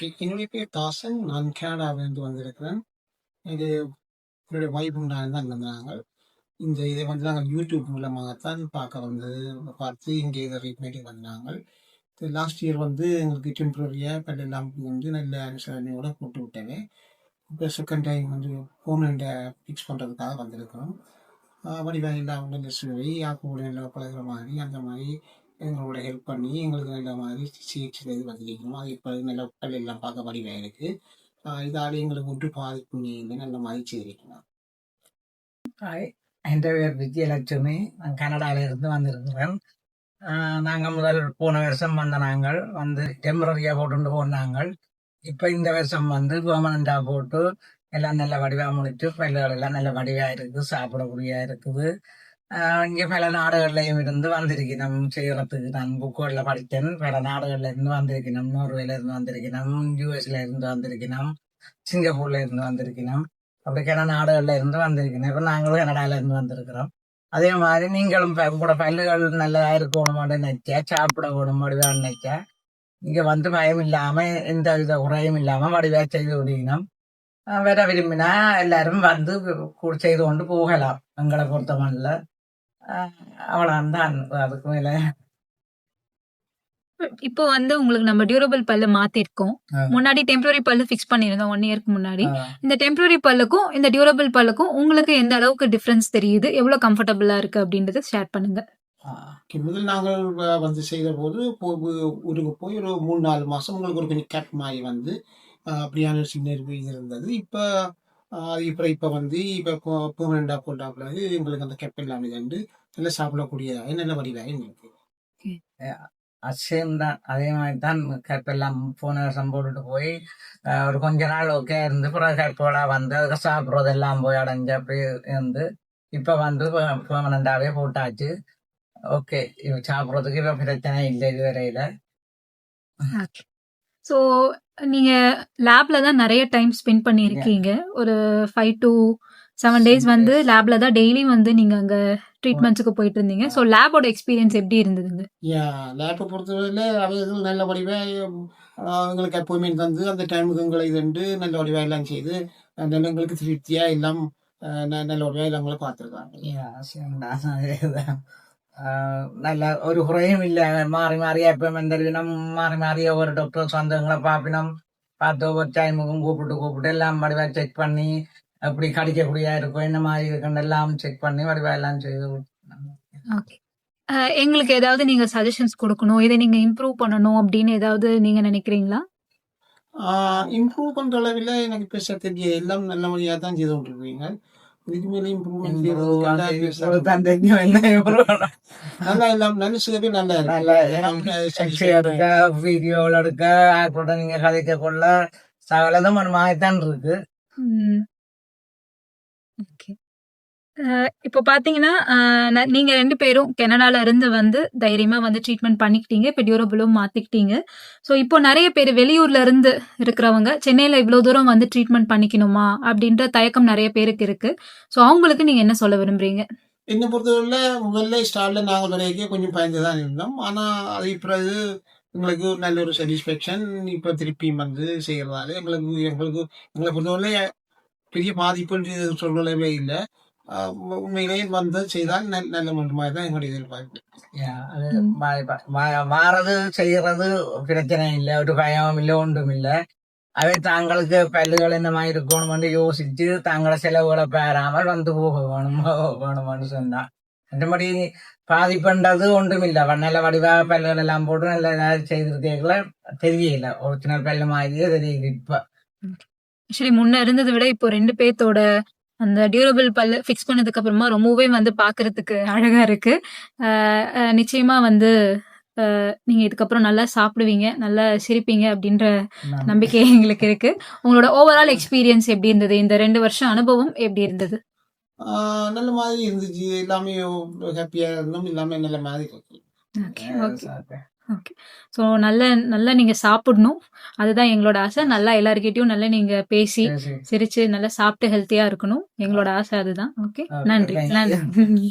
Okay. என்னுடைய பேர் தாசன். நான் கனடாவிலிருந்து வந்திருக்கிறேன். இது என்னுடைய வைஃப் நான் தான் வந்தாங்க இந்த இதை வந்து நாங்கள் யூடியூப் மூலமாகத்தான் பார்க்க வந்தது. பார்த்து இங்கே இதை ட்ரீட்மெண்ட்டுக்கு வந்தாங்க. லாஸ்ட் இயர் வந்து எங்களுக்கு டெம்பரரியாக பட் எல்லாம் வந்து நல்ல அனுசரணையோட போட்டு விட்டேன் இப்போ செகண்ட் டைம் வந்து ஹோம்லேண்டை ஃபிக்ஸ் பண்ணுறதுக்காக வந்திருக்கிறோம். வடிவாக இல்லாமல் நல்ல சுவை யாக்கோட நல்ல பழகிற மாதிரி அந்த மாதிரி எங்களோட ஹெல்ப் பண்ணி எங்களுக்கு நல்ல மாதிரி சிகிச்சை செய்து வந்திருக்கணும் அது இப்போ நல்ல உடல் எல்லாம் பார்க்க வடிவாக இருக்குது இதால் எங்களுக்கு ஒன்று பாதிப்பு நீங்கள் நல்ல மாதிரி செய்திருக்கலாம் ஹாய் என் பேர் விஜயலட்சுமி. நான் கனடாவிலிருந்து இருந்து வந்திருக்கிறேன். நாங்கள் முதல் போன வருஷம் வந்த நாங்கள் வந்து டெம்பரரியாக போட்டு போனாங்கள் இப்போ இந்த வருஷம் வந்து பெர்மனண்டாக போட்டு எல்லாம் நல்ல வடிவாக முடிச்சு பயிர்கள் எல்லாம் நல்ல வடிவாக இருக்குது சாப்பிடக்கூடிய இருக்குது. இங்கே பல நாடுகள்லையும் இருந்து வந்திருக்கணும் செய்யறதுக்கு நான் புக்குகளில் படித்தேன் பல நாடுகள்ல இருந்து வந்திருக்கணும் நோர்வேல இருந்து வந்திருக்கணும் யூஎஸ்ல இருந்து வந்திருக்கணும் சிங்கப்பூர்ல இருந்து வந்திருக்கணும் அப்படி கன நாடுகள்ல இருந்து வந்திருக்கணும் இப்போ நாங்களும் கனடால இருந்து வந்திருக்கிறோம் அதே மாதிரி நீங்களும் இப்ப உங்களோட பல்லுகள் நல்லதா இருக்கணுமான்னு நினைச்சா சாப்பிட வேணும் வடிவா நினைச்சா இங்கே வந்து பயம் இல்லாமல் எந்த வித குறையும் இல்லாமல் வடிவாக செய்து விடணும் வர விரும்பினா எல்லாரும் வந்து செய்து கொண்டு போகலாம் எங்களை பொறுத்தமல்ல அவ்வளவுதான் அதுக்கு மேல. இப்போ வந்து உங்களுக்கு நம்ம டியூரபிள் பல்லு மாத்திருக்கோம். முன்னாடி டெம்பரரி பல்லு ஃபிக்ஸ் பண்ணிருந்தோம் ஒன் இயர்க்கு முன்னாடி. இந்த டெம்பரரி பல்லுக்கும் இந்த டியூரபிள் பல்லுக்கும் உங்களுக்கு எந்த அளவுக்கு டிஃபரன்ஸ் தெரியுது? எவ்வளவு கம்ஃபர்டபுளா இருக்கு அப்படின்றத ஷேர் பண்ணுங்க. முதல் நாங்கள் வந்து செய்த போது ஊருக்கு போய் ஒரு மூணு நாலு மாதம் உங்களுக்கு ஒரு கொஞ்சம் கேப் மாதிரி வந்து அப்படியான சின்ன இருந்தது. இப்போ இப்போ இப்போ வந்து இப்போ பெர்மனண்டாக போட்டா பிறகு எங்களுக்கு அந்த கேப் இல்லாமல் வந்து நல்லா சாப்பிடக்கூடியதாக நல்ல வடிவாக எங்களுக்கு? சேம் தான். அதே மாதிரி தான் கற்பெல்லாம் போன வருஷம் போட்டுட்டு போய் ஒரு கொஞ்ச நாள் ஓகே இருந்து பிறகு கற்போட வந்து அதுக்கு சாப்பிட்றதெல்லாம் போய் அடைஞ்சு அப்படி இருந்து இப்போ வந்து பெர்மனண்டாவே போட்டாச்சு. ஓகே. இப்போ சாப்பிட்றதுக்கு இப்போ பிரச்சனை இல்லை இது வரையில ஸோ நீங்க லேப்ல தான் நிறைய டைம் ஸ்பெண்ட் பண்ணியிருக்கீங்க ஒரு ஃபைவ் டு செவன் டேஸ் வந்து. லேப்ல தான் டெய்லி வந்து நீங்க அங்க ட்ரீட்மெண்ட்ஸுக்கு போயிட்டு இருந்தீங்க ஸோ லேபோட எக்ஸ்பீரியன்ஸ் எப்படி இருந்ததுங்க? லேப்பை பொறுத்தவரையில் அவைகள் நல்ல வடிவாக எங்களுக்கு அப்பாயின்மெண்ட் தந்து அந்த டைமுக்கு எங்களை இதுண்டு நல்ல வடிவாக எல்லாம் செய்து நல்ல எங்களுக்கு திருப்தியாக எல்லாம் நல்ல வடிவாக எல்லாம் எங்களை பார்த்துருக்காங்க. நல்ல ஒரு குறையும் இல்லை மாறி மாறி எப்போ தினம் மாறி மாறி ஒவ்வொரு டாக்டர்ஸ் வந்து எங்களை பார்ப்பினோம் பார்த்து ஒவ்வொரு டைமுக்கும் கூப்பிட்டு கூப்பிட்டு எல்லாம் வடிவா செக் பண்ணி எப்படி கடிக்கக்கூடியா இருக்கும் என்ன மாதிரி இருக்குன்னு எல்லாம் செக் பண்ணி வடிவா எல்லாம் செய்து. ஓகே எங்களுக்கு ஏதாவது நீங்க சஜஷன்ஸ் கொடுக்கணும் இதை நீங்க இம்ப்ரூவ் பண்ணணும் அப்படின்னு ஏதாவது நீங்க நினைக்கிறீங்களா இம்ப்ரூவ் பண்ணுற அளவில் எனக்கு பேச தெரிய எல்லாம் நல்ல வழியாக தான் செய்து கொண்டிருக்கீங்க இதுக்கு மேலே இம்ப்ரூவ்மெண்ட். நல்லா எல்லாம் நல்ல சுகமே நல்லா நல்ல எடுக்க வீடியோவில் எடுக்க நீங்க கதைக்க கொள்ள. சகலதும் ஒரு மாதிரி தான் இருக்கு. ஓகே. இப்போ பார்த்தீங்கன்னா நீங்கள் ரெண்டு பேரும் கனடால இருந்து வந்து தைரியமாக வந்து ட்ரீட்மெண்ட் பண்ணிக்கிட்டீங்க. இப்போ டியூரபிளும் மாற்றிக்கிட்டீங்க ஸோ இப்போ நிறைய பேர் வெளியூர்ல இருந்து இருக்கிறவங்க சென்னையில் இவ்வளோ தூரம் வந்து ட்ரீட்மெண்ட் பண்ணிக்கணுமா? அப்படின்ற தயக்கம் நிறைய பேருக்கு இருக்கு. ஸோ அவங்களுக்கு நீங்கள் என்ன சொல்ல விரும்புறீங்க? என்னை பொறுத்தவரையில் முதல்ல ஸ்டாலில் நாங்கள் வரைக்கும் கொஞ்சம் பயந்து தான் இருந்தோம். ஆனால் அது பிறகு எங்களுக்கு ஒரு நல்ல ஒரு சாட்டிஸ்ஃபேக்ஷன் இப்போ திருப்பியும் வந்து செய்கிறதால எங்களுக்கு எங்களுக்கு எங்களை பொறுத்தவரையில் பெரிய பாதிப்புன்னு சொல்லவே இல்லை. உண்மையிலேயே வந்து செய்தால் நல்ல நல்ல மாதிரி தான் எங்களுடைய எதிர்பார்ப்பு. மாறது செய்யறது பிரச்சனை இல்லை ஒரு பயம் இல்லை ஒன்றும் இல்லை. அவை தாங்களுக்கு பல்லுகள் என்ன மாதிரி இருக்கணும்னு யோசிச்சு தாங்கள செலவுகளை பெறாமல் வந்து போக வேணும் வேணும்னு சொன்னா. மற்றபடி பாதிப்புன்றது ஒன்றும் இல்லை நல்ல வடிவா பல்லுகள் எல்லாம் போட்டு நல்ல ஏதாவது செய்திருக்கீங்களா தெரியல. ஒரிஜினல் பல்லு மாதிரியே தெரியுது இப்ப. ஆக்சுவலி முன்ன இருந்ததை விட இப்போ ரெண்டு பேர்த்தோட அந்த டியூரபிள் பல்லு ஃபிக்ஸ் பண்ணதுக்கு அப்புறமா ரொம்பவே வந்து பார்க்கிறதுக்கு அழகா இருக்கு. நிச்சயமா வந்து நீங்க இதுக்கப்புறம் நல்லா சாப்பிடுவீங்க நல்லா சிரிப்பீங்க அப்படின்ற நம்பிக்கை எங்களுக்கு இருக்கு. உங்களோட ஓவரால் எக்ஸ்பீரியன்ஸ் எப்படி இருந்தது? இந்த ரெண்டு வருஷம் அனுபவம் எப்படி இருந்தது? நல்ல மாதிரி இருந்துச்சு. எல்லாமே ஹாப்பியாக இருந்தோம். எல்லாமே நல்ல மாதிரி ஓகே ஓகே ஓகே ஸோ நல்ல நல்லா நீங்க சாப்பிடணும். அதுதான் எங்களோட ஆசை. நல்லா எல்லாருக்கிட்டையும் நல்லா நீங்க பேசி சிரிச்சு நல்லா சாப்பிட்டு ஹெல்த்தியா இருக்கணும். எங்களோட ஆசை அதுதான். ஓகே நன்றி. நன்றி.